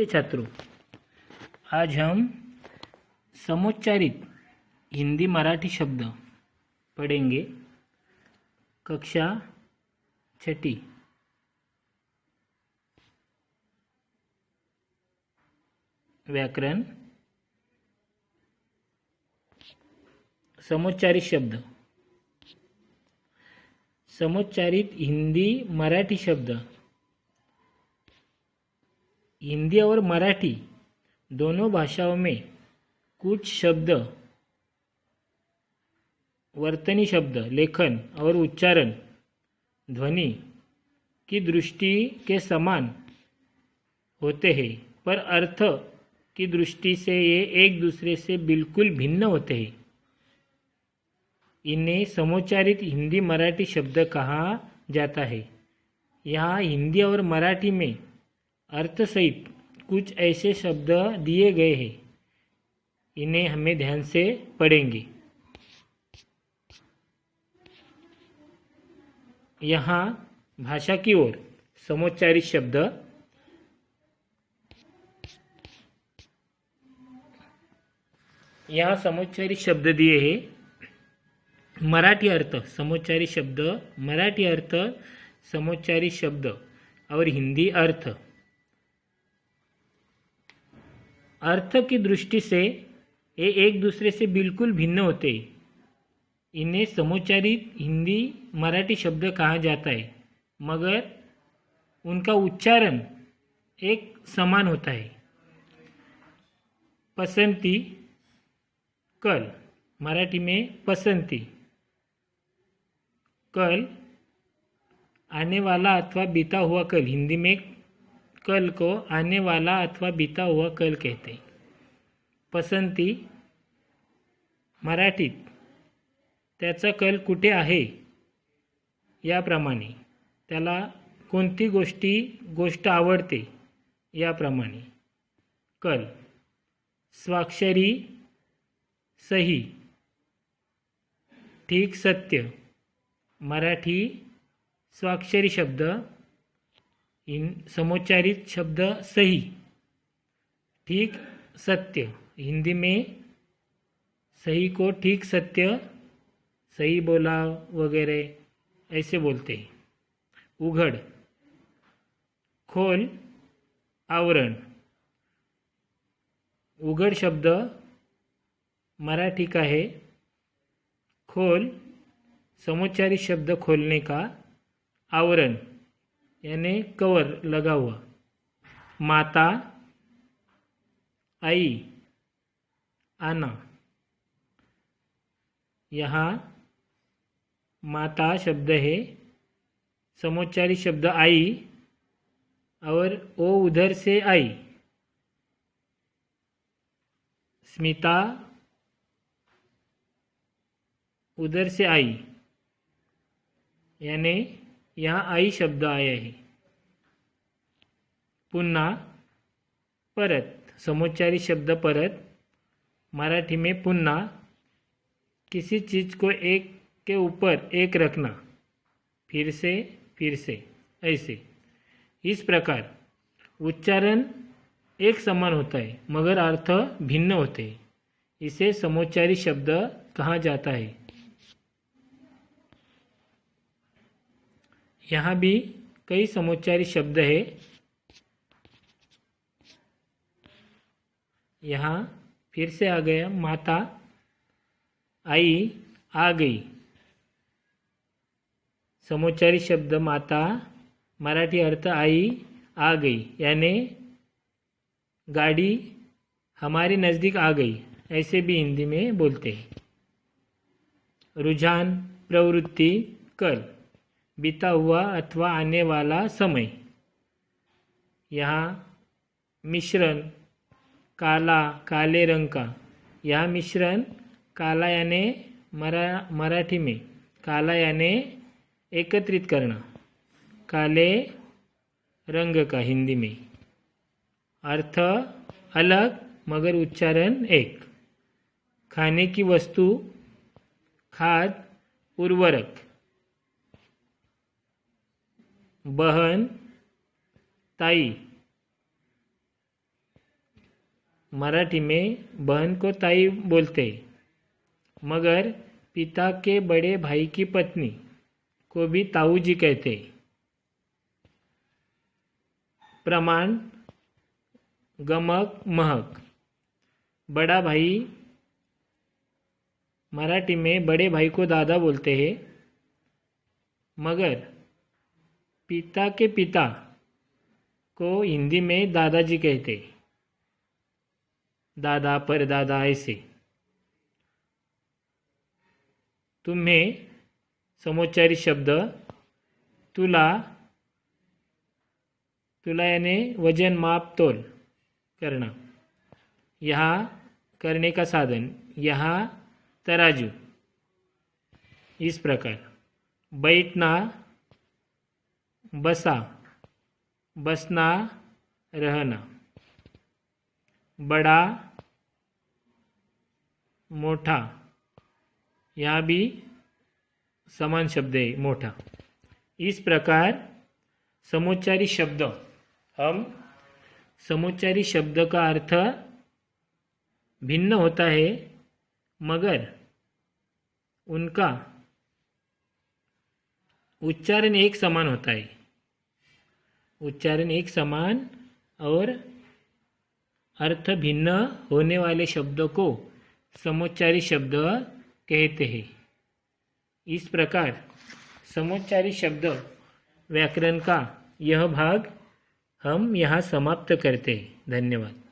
नमस्ते छात्रों। आज हम समोच्चारित हिंदी मराठी शब्द पढ़ेंगे। कक्षा छठी। व्याकरण। समोच्चारित शब्द। समोच्चारित हिंदी मराठी शब्द। हिंदी और मराठी दोनों भाषाओं में कुछ शब्द, वर्तनी शब्द, लेखन और उच्चारण, ध्वनि की दृष्टि के समान होते हैं, पर अर्थ की दृष्टि से ये एक दूसरे से बिल्कुल भिन्न होते हैं। इन्हें समोच्चारित हिंदी मराठी शब्द कहा जाता है। यहाँ हिंदी और मराठी में अर्थ सहित कुछ ऐसे शब्द दिए गए हैं। इन्हें हमें ध्यान से पढ़ेंगे। यहाँ भाषा की ओर समोच्चारित शब्द। यहाँ समोच्चारित शब्द दिए हैं। मराठी अर्थ समोच्चारित शब्द, मराठी अर्थ समोच्चारित शब्द और हिंदी अर्थ। अर्थ की दृष्टि से ये एक दूसरे से बिल्कुल भिन्न होते इन्हें समोच्चारित हिंदी मराठी शब्द कहा जाता है, मगर उनका उच्चारण एक समान होता है। पसंती, कल, मराठी में पसंती। कल आने वाला अथवा बीता हुआ कल, हिंदी में कल को आने वाला अथवा बीता हुआ कल कहते हैं। पसंती मराठीत त्याचा कल कुठे आहे? याप्रमाणे. त्याला कोणती गोष्टी गोष्ट आवडते? याप्रमाणे. कल. स्वाक्षरी सही. ठीक सत्य. मराठी स्वाक्षरी शब्द. इन समोच्चारित शब्द सही। ठीक सत्य। हिंदी में सही को ठीक सत्य, सही बोला वगैरह ऐसे बोलते हैं। उघड, खोल, आवरण। उघड शब्द मराठी का है। खोल, समोच्चारित शब्द खोलने का आवरण। यानी कवर लगा हुआ। माता, आई, आना। यहाँ माता शब्द है, समोच्चारी शब्द आई, और ओ उधर से आई। स्मिता, उधर से आई। यानी यहाँ आई शब्द आया है। पुन्हा परत, समोच्चारी शब्द परत, मराठी में पुन्हा, किसी चीज़ को एक के ऊपर एक रखना, फिर से फिर से, ऐसे। इस प्रकार उच्चारण एक समान होता है, मगर अर्थ भिन्न होते हैं। इसे समोच्चारी शब्द कहा जाता है। यहाँ भी कई समोच्चारी शब्द है। यहाँ फिर से आ गया, माता आई, आ गई। समोच्चारी शब्द माता, मराठी अर्थ आई, आ गई। यानी गाड़ी हमारे नज़दीक आ गई, ऐसे भी हिंदी में बोलते हैं। रुझान, प्रवृत्ति, कल। बीता हुआ अथवा आने वाला समय। यहाँ मिश्रण काला, काले रंग का। यह मिश्रण काला यानी मरा, मराठी में। काला यानी एकत्रित करना। काले रंग का हिंदी में। अर्थ, अलग, मगर उच्चारण एक। खाने की वस्तु, खाद, उर्वरक। बहन, ताई। मराठी में बहन को ताई बोलते हैं। मगर पिता के बड़े भाई की पत्नी को भी ताऊ जी कहते हैं। प्रमाण, गमक, महक। बड़ा भाई मराठी में बड़े भाई को दादा बोलते हैं। मगर पिता के पिता को हिंदी में दादाजी कहते। दादा पर दादा ऐसे। तुम्हें समोच्चारी शब्द तुला तुला यानी वज़न माप तोल करना। यहाँ करने का साधन, यहाँ तराजू। इस प्रकार। बैठना बसा, बसना, रहना। बड़ा मोठा यहाँ भी समान शब्द है मोठा इस प्रकार समुच्चारी शब्द, हम समुच्चारी शब्द का अर्थ भिन्न होता है, मगर उनका उच्चारण एक समान होता है। उच्चारण एक समान और अर्थ भिन्न होने वाले शब्दों को समोच्चारी शब्द कहते हैं। इस प्रकार समोच्चारी शब्द व्याकरण का यह भाग हम यहाँ समाप्त करते हैं। धन्यवाद।